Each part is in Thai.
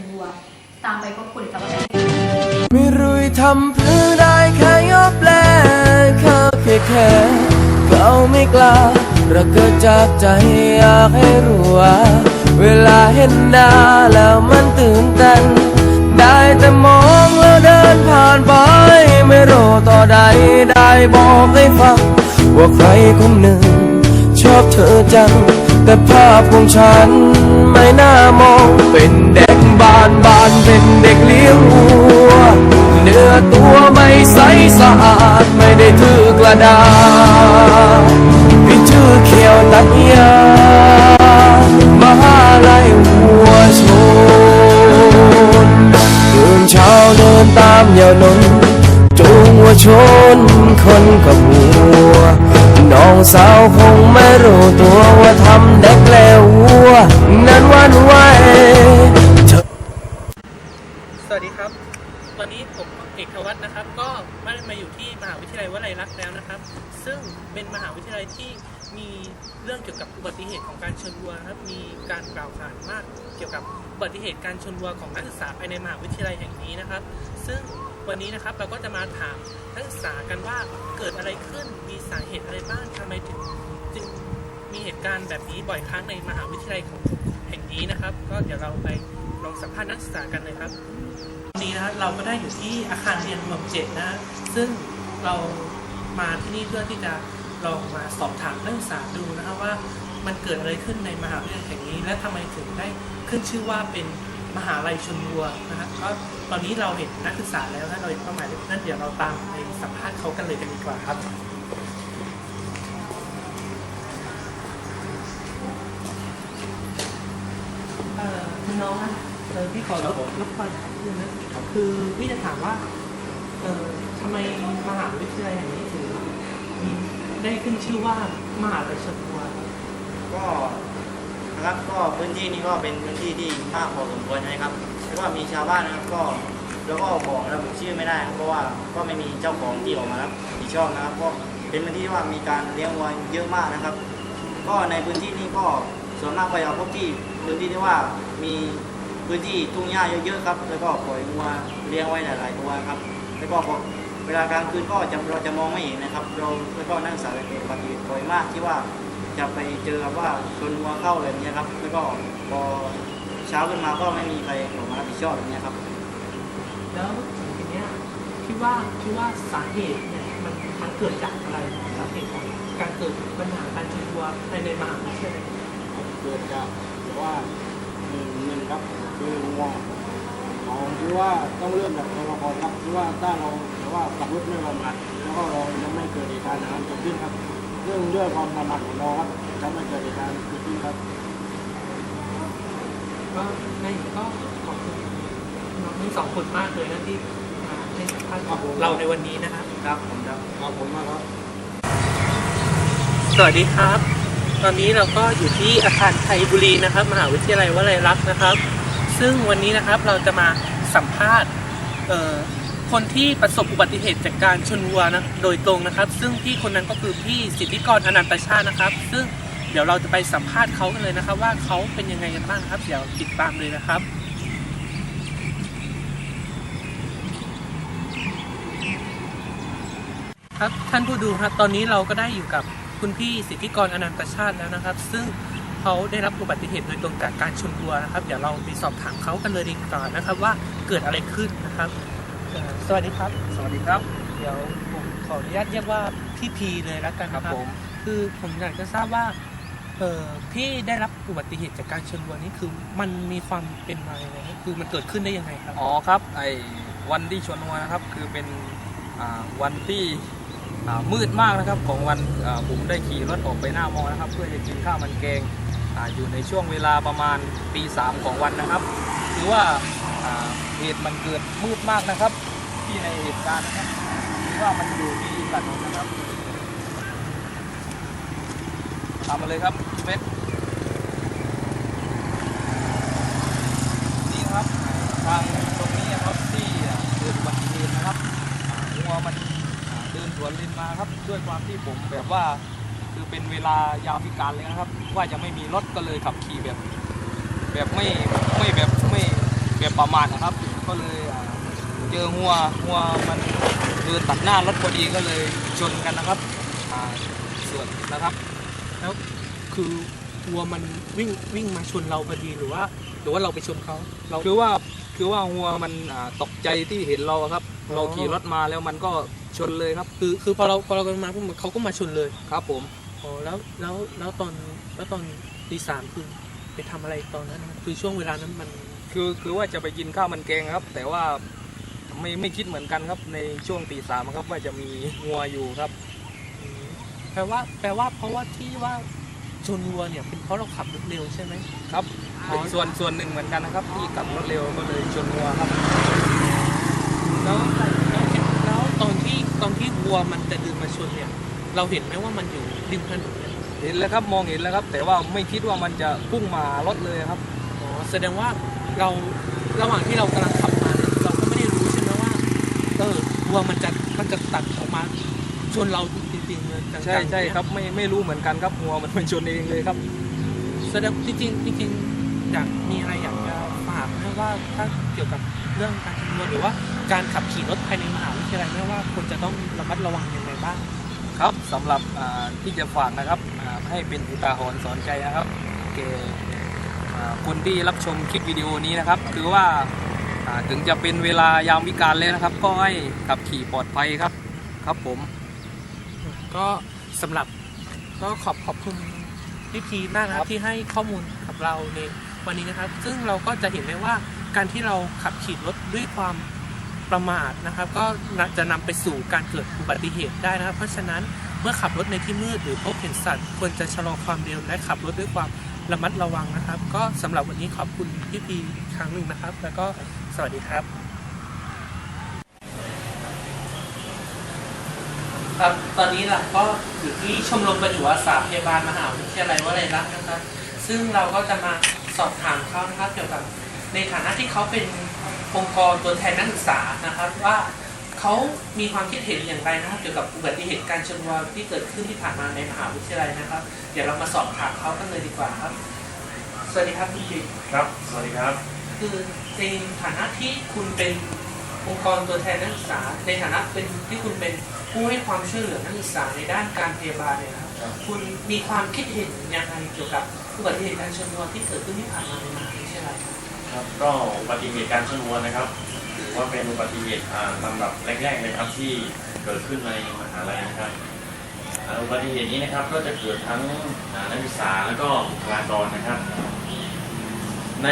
ดใสแห่งชนวัว ตามไปพบคุณกับว่าไม่รู้ทำเพื่อได้แค่ยอบแลเขาแค่แค่เขาไม่กล้าระเกิดจากใจอยากให้รู้ว่าเวลาเห็นหน้าแล้วมันตื่นเต้นได้แต่มองแล้วเดินผ่านไป ไม่รู้ต่อใดได้บอกให้ฟัง ว่าใครคนหนึ่ง ชอบเธอจัง แต่ภาพของฉันไม่น่ามองเป็นานบ้านเป็นเด็กเลี้ยงวัว เนื้อตัวไม่ใสสะอาดไม่ได้ถือกระดาษพี่ชื่อเขียวตัดยามหาลัยวัวชนตื่นเช้าเดินตามยาวนนจูงวัวชนคนกับวัว น้องสาวคงไม่รู้ตัวว่าทำเด็กแล้ววัว นั้นวันไวเธ วันนี้ผมเอกวัฒน์นะครับ ก็มามาอยู่ที่มหาวิทยาลัยวลัยลักษณ์แล้วนะครับ ซึ่งเป็นมหาวิทยาลัยที่มีเรื่องเกี่ยวกับอุบัติเหตุของการชนวัวครับ มีการกล่าวขานมากเกี่ยวกับอุบัติเหตุการชนวัวของนักศึกษาภายในมหาวิทยาลัยแห่งนี้นะครับ ซึ่งวันนี้นะครับเราก็จะมาถามนักศึกษากันว่าเกิดอะไรขึ้น มีสาเหตุอะไรบ้างทำไมถึงจึงมีเหตุการณ์แบบนี้บ่อยครั้งในมหาวิทยาลัยของแห่งนี้นะครับ ก็เดี๋ยวเราไปลองสัมภาษณ์นักศึกษากันเลยครับ นี้นะเราก็ได้อยู่ที่อาคารเรียนรวมเจ็ดนะซึ่งเรามาที่นี่เพื่อที่จะลองมาสอบถามนักศึกษาดูนะครับว่ามันเกิดอะไรขึ้นในมหาวิทยาลัยแห่งนี้ และทำไมถึงได้ขึ้นชื่อว่าเป็นมหาลัยชนวัวนะครับก็ตอนนี้เราเห็นนักศึกษาแล้วนะเราเห็นเป้าหมายนั่นเดี๋ยวเราตามไปสัมภาษณ์เขากันเลยกันดีกว่าครับเอ่อคุณน้องนะ เออพี่ขอรบรบกวนนิดนึงนะคือพี่จะถามว่าเออทำไมมหาวิทยาลัยแห่งนี้ถึงมีได้ขึ้นชื่อว่ามหาลัยชนวัวก็นะครับก็พื้นที่นี้ก็เป็นพื้นที่ที่มากพอสมควรนะครับแล้วก็มีชาวบ้านนะครับก็แล้วก็บอกระบุชื่อไม่ได้ครับเพราะว่าก็ไม่มีเจ้าของที่ออกมารับผิดชอบนะครับก็เป็นพื้นที่ที่ว่ามีการเลี้ยงวัวเยอะมากนะครับ ก็ในพื้นที่นี้ก็ส่วนมากไปเอาพบที่พื้นที่ที่ว่ามี พื้นที่ทุ่งหญ้าเยอะๆครับ แล้วก็ปล่อยวัวเลี้ยงไว้หลายๆตัวครับ แล้วก็พอเวลากลางคืนก็จะเราจะมองไม่เห็นนะครับ เราแล้วก็นักศึกษาเกิดอุบัติเหตุบ่อยมากที่ว่าจะไปเจอกับว่าชนวัวเข้าอะไรแบบนี้ครับ แล้วก็พอเช้าขึ้นมาก็ไม่มีใครออกมารับผิดชอบแบบนี้ครับ แล้วทีเนี้ยคิดว่าคิดว่าสาเหตุเนี่ยมันมันเกิดจากอะไรสาเหตุของการเกิดปัญหาการชนวัวภายในมหาวิทยาลัยเกิดจากว่าหนึ่งหนึ่งครับ คือง่วงสองคือว่าต้องเริ่มจากตัวละครครับคือว่าถ้าเราแต่ว่าขับรถไม่ประมาทแล้วก็เรายังไม่เกิดเหตุการณ์อย่างนั้นเกิดขึ้นครับเรื่องด้วยความประมาทของเราครับทำให้เกิดเหตุการณ์เกิดขึ้นครับก็ในก็ขอบคุณน้องทั้งสองคนมากเลยนะที่มาให้สัมภาษณ์ครับผมเราในวันนี้นะครับครับผมครับขอบคุณมากครับ สวัสดีครับ ตอนนี้เราก็อยู่ที่อาคารไทยบุรีนะครับ มหาวิทยาลัยวลัยลักษณ์นะครับ ซึ่งวันนี้นะครับเราจะมาสัมภาษณ์คนที่ประสบอุบัติเหตุจากการชนวัวนะโดยตรงนะครับ ซึ่งพี่คนนั้นก็คือพี่สิทธิกรอนันตชาตินะครับ ซึ่งเดี๋ยวเราจะไปสัมภาษณ์เขากันเลยนะครับ ว่าเขาเป็นยังไงกันบ้างครับ เดี๋ยวติดตามเลยนะครับครับท่านผู้ดูครับตอนนี้เราก็ได้อยู่กับคุณพี่สิทธิกรอนันตชาติแล้วนะครับ ซึ่ง เขาได้รับอุบัติเหตุโดยตรงจากการชนวัวนะครับ เดี๋ยวเราไปสอบถามเขากันเลยดีกว่านะครับ ว่าเกิดอะไรขึ้นนะครับเอ่อสวัสดีครับ สวัสดีครับ เดี๋ยวผมขออนุญาตเรียกว่าพี่พีเลยแล้วกันนะครับคือผมอยากจะทราบว่าเออพี่ได้รับอุบัติเหตุจากการชนวัวนี่คือมันมีความเป็นมาอย่างไรครับคือมันเกิดขึ้นได้ยังไงครับ อ๋อครับไอ้วันที่ชนวัวนะครับคือเป็นอ่าวันที่อ่ามืดมากนะครับของวันอ่าผมได้ขี่รถออกไปหน้ามอนะครับ เพื่อจะกินข้าวมันแกง อยู่ในช่วงเวลาประมาณตีสามของวันนะครับคือว่าเหตุมันเกิดมืดมากนะครับ ที่ในเหตุการณ์นะครับคือว่ามันอยู่ที่ถนนนะครับตามมาเลยครับเฟสนี่ครับทางตรงนี้ครับที่เกิดอุบัติเหตุนะครับอ่าวัวมันเดินสวนเลนมาครับด้วยความที่ผมแบบว่าคือเป็นเวลายามพิการเลยนะครับ ว่าจะไม่มีรถก็เลยขับขี่แบบ แบบไม่ไม่แบบไม่แบบประมาทนะครับ ก็เลยอ่าเจอหัวหัวมันเดินตัดหน้ารถพอดีก็เลยชนกันนะครับอ่าส่วนนะครับ แล้วคือวัวมันวิ่งวิ่งมาชนเราพอดีหรือว่า หรือว่าเราไปชนเขาเราคือว่าคือว่าหัวมันอ่าตกใจที่เห็นเราอะครับอ๋อเราขี่รถมาแล้วมันก็ชนเลยครับ คือคือพอเราพอเรากำลังมาปุ๊บเขาก็มาชนเลยครับผม อ๋อแล้วแล้วแล้วตอนแล้วตอนตีสามคือไปทำอะไรตอนนั้นนะคือช่วงเวลานั้นมัน คือคือว่าจะไปกินข้าวมันแกงครับ แต่ว่าไม่ไม่คิดเหมือนกันครับในช่วงตีสามครับว่าจะมีงัวอยู่ครับอืมแปลว่าแปลว่าเพราะว่าที่ว่าชนวัวเนี่ยเป็นเพราะเราขับรถเร็วใช่ไหมครับอ๋อเป็นส่วนส่วนหนึ่งเหมือนกันนะครับ ที่ขับรถเร็วก็เลยชนงัวครับแล้วแล้วแล้วตอนที่ตอนที่วัวมันจะเดินมาชนเนี่ย เราเห็นไหมว่ามันอยู่ริมถนนเนี่ยเห็นแล้วครับมองเห็นแล้วครับ แต่ว่าไม่คิดว่ามันจะพุ่งมารถเลยครับอ๋อแสดงว่าเราระหว่างที่เรากำลังขับมาเนี่ยเราก็ไม่ได้รู้ใช่ไหมว่าเออวัวมันจะมันจะตัดออกมาชนเราจริงๆเลยจังๆใช่ใช่เนี่ยครับไม่ไม่รู้เหมือนกันครับงัวมันมันชนเองเลยครับ แสดงจริงๆจริงๆอยากมีอะไรอยากจะฝากไหมว่าถ้าเกี่ยวกับเรื่องการคำนวณหรือว่าการขับขี่รถภายในมหาวิทยาลัยไม่ว่าควรจะต้องระมัดระวังยังไงบ้าง ครับสำหรับอ่าที่จะฝากนะครับอ่าให้เป็นอุทาหรณ์สอนใจนะครับแก่อ่าคนที่รับชมคลิปวิดีโอนี้นะครับ คือว่าอ่าถึงจะเป็นเวลายามวิการแล้วนะครับ ก็ให้ขับขี่ปลอดภัยครับครับผมก็สำหรับก็ขอบขอบคุณพี่พีมากนะคครัรับบที่ให้ข้อมูลกับเราในวันนี้นะครับ ซึ่งเราก็จะเห็นได้ว่าการที่เราขับขี่รถด้วยความ ประมาทนะครับ ก็จะนำไปสู่การเกิดอุบัติเหตุได้นะครับ เพราะฉะนั้นเมื่อขับรถในที่มืดหรือพบเห็นสัตว์ควรจะชะลอความเร็วและขับรถด้วยความระมัดระวังนะครับ ก็สำหรับวันนี้ขอบคุณพี่พีอีกครั้งหนึ่งนะครับ แล้วก็สวัสดีครับครับตอนนี้เราก็อยู่ที่ชมรมบรรจุอาสาพยาบาลมหาวิทยาลัยวลัยลักษณ์นะครับ ซึ่งเราก็จะมาสอบถามเขานะครับเกี่ยวกับในฐานะที่เขาเป็น องค์กรตัวแทนนักศึกษานะครับว่าเขามีความคิดเห็นอย่างไรนะครับเกี่ยวกับอุบัติเหตุการชนวัวที่เกิดขึ้นที่ผ่านมาในมหาวิทยาลัยนะครับ เดี๋ยวเรามาสอบถามเขากันเลยดีกว่าครับ สวัสดีครับคุณจิตครับ สวัสดีครับ คือในฐานะที่คุณเป็นองค์กรตัวแทนนักศึกษา ในฐานะเป็นที่คุณเป็นผู้ให้ความช่วยเหลือนักศึกษาในด้านการพยาบาลเนี่ยนะครับครับ คุณมีความคิดเห็นยังไงเกี่ยวกับอุบัติเหตุการชนวัวที่เกิดขึ้นที่ผ่านมาในมหาวิทยาลัย ครับก็อุบัติเหตุการชนวัวนะครับถือว่าเป็นอุบัติเหตุอ่าลำดับแรกๆเลยครับที่เกิดขึ้นในมหาลัยนะครับอุบัติเหตุนี้นะครับก็จะเกิดทั้งนักศึกษาแล้วก็บุคลากรนะครับ ใน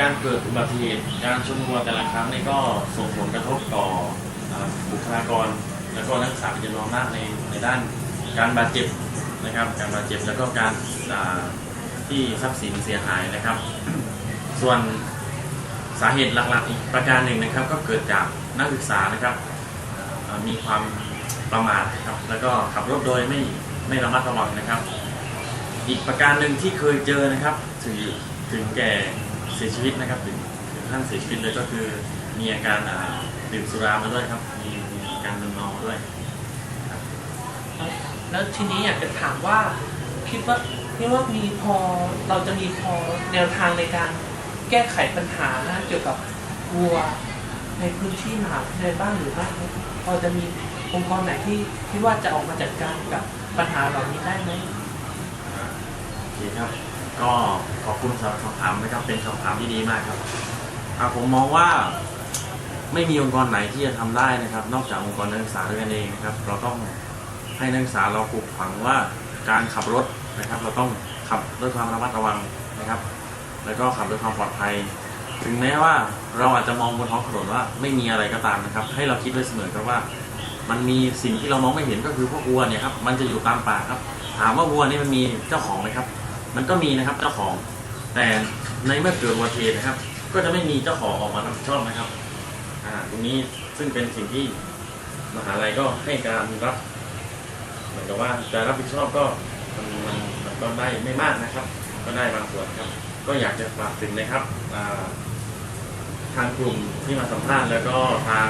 การเกิดอุบัติเหตุการชนวัวแต่ละครั้งนี่ก็ส่งผลกระทบต่อบุคลากร แล้วก็นักศึกษาเป็นจำนวนมากในในด้านการบาดเจ็บนะครับ การบาดเจ็บแล้วก็การที่ทรัพย์สินเสียหายนะครับ ส่วน สาเหตุหลักๆ อีกประการหนึ่งนะครับ ก็เกิดจากนักศึกษานะครับมีความประมาทนะครับแล้วก็ขับรถโดยไม่ไม่ระมัดระวังนะครับ อีกประการหนึ่งที่เคยเจอนะครับถึงถึงแก่เสียชีวิตนะครับถึงถึงขั้นเสียชีวิตเลยก็คือมีอาการดื่มสุรามาด้วยครับ มีมีการมึนเมามาด้วยแล้วทีนี้อยากจะถามว่าคิดว่าคิดว่ามีพอเราจะมีพอแนวทางในการ แก้ไขปัญหาเกี่ยวกับวัวในพื้นที่มหาวิทยาลัยบ้างหรือไม่ครับพอจะมีองค์กรไหนที่คิดว่าจะออกมาจัดการกับปัญหาเหล่านี้ได้ไหมโอเคครับก็ขอบคุณสำหรับคำถามนะครับเป็นคำถามที่ดีมากครับอ่าผมมองว่าไม่มีองค์กรไหนที่จะทำได้นะครับ นอกจากองค์กรนักศึกษาด้วยกันเองนะครับ เราต้องให้นักศึกษาเราปลูกฝังว่าการขับรถนะครับ เราต้องขับด้วยความระมัดระวังนะครับ แล้วก็ขับด้วยความปลอดภัย ถึงแม้ว่าเราอาจจะมองบนท้องถนนว่าไม่มีอะไรก็ตามนะครับ ให้เราคิดไว้เสมอครับว่า มันมีสิ่งที่เรามองไม่เห็นก็คือพวกวัวเนี่ยครับมันจะอยู่ตามป่าครับ ถามว่าวัวนี่มันมีเจ้าของไหมครับ มันก็มีนะครับเจ้าของ แต่ในเมื่อเกิดอุบัติเหตุนะครับ ก็จะไม่มีเจ้าของออกมารับผิดชอบนะครับอ่าตรงนี้ซึ่งเป็นสิ่งที่มหาลัยก็ให้การรับเหมือนกับว่าจะรับผิดชอบก็มันมันมันก็ได้ไม่มากนะครับ ก็ได้บางส่วนครับ ก็อยากจะฝากถึงนะครับทางกลุ่มที่มาสัมภาษณ์แล้วก็ทาง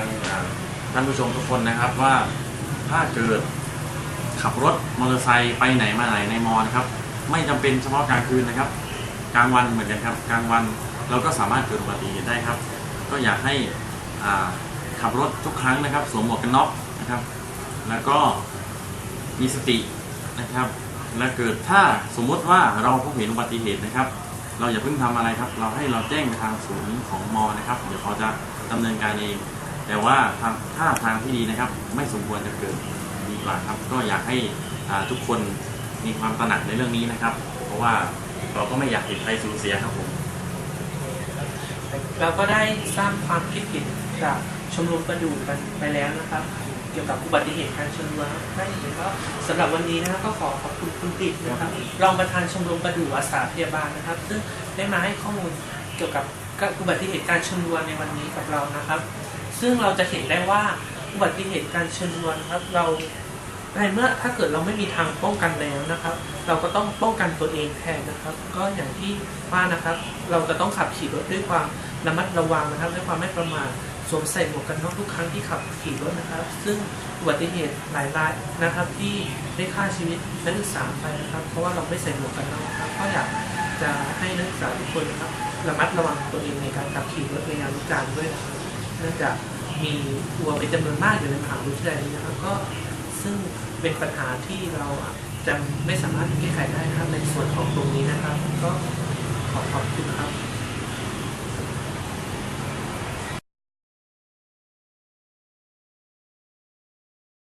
ท่านผู้ชมทุกคนนะครับว่าถ้าเกิดขับรถมอเตอร์ไซค์ไปไหนมาไหนในมอนะครับ ไม่จำเป็นเฉพาะกลางคืนนะครับ กลางวันเหมือนกันครับ กลางวันเราก็สามารถเกิดอุบัติเหตุได้ครับ ก็อยากให้ขับรถทุกครั้งนะครับ สวมหมวกกันน็อกนะครับ แล้วก็มีสตินะครับ และเกิดถ้าสมมติว่าเราพบเห็นอุบัติเหตุนะครับ เราอย่าเพิ่งทำอะไรครับ เราให้เราแจ้งทางศูนย์ของมอนะครับ เดี๋ยวเขาจะดำเนินการเอง แต่ว่าทางถ้าทางที่ดีนะครับ ไม่สมควรจะเกิดดีกว่าครับ ก็อยากให้ทุกคนมีความตระหนักในเรื่องนี้นะครับ เพราะว่าเราก็ไม่อยากเห็นใครสูญเสียครับผมเราก็ได้สร้างความคิดเห็นจากชมรมประดูกันไปแล้วนะครับ กี่ยวกับอุบัติเหตุการชนวนได้เห็นก็สำหรับวันนี้นะครับก็ขอขอบคุณคุณติดนะครับรองประธานชมรมประดูอาสาพยาบาลนะครับ ซึ่งได้มาให้ข้อมูลเกี่ยวกับอุบัติเหตุการชนวนในวันนี้กับเรานะครับ ซึ่งเราจะเห็นได้ว่าอุบัติเหตุการชนวนครับเราในเมื่อถ้าเกิดเราไม่มีทางป้องกันแล้วนะครับ เราก็ต้องป้องกันตัวเองแทนนะครับ ก็อย่างที่ว่านะครับ เราจะต้องขับขี่รถด้วยความระมัดระวังนะครับ ด้วยความไม่ประมาท สวมใส่หมวกกันน็อกทุกครั้งที่ขับขี่รถนะครับ ซึ่งอุบัติเหตุหลายรายนะครับ ที่ได้ฆ่าชีวิตนักศึกษาไปนะครับ เพราะว่าเราไม่ใส่หมวกกันน็อกครับก็อยากจะให้นักศึกษาทุกคนนะครับระมัดระวังตัวเองในการขับขี่รถในยามวิการด้วยนะครับเนื่องจากมีวัวเป็นจำนวนมากอยู่ในมหาวิทยาลัยนะครับ ก็ซึ่งเป็นปัญหาที่เราจะไม่สามารถแก้ไขได้นะครับในส่วนของตรงนี้นะครับ ก็ขอขอบคุณครับ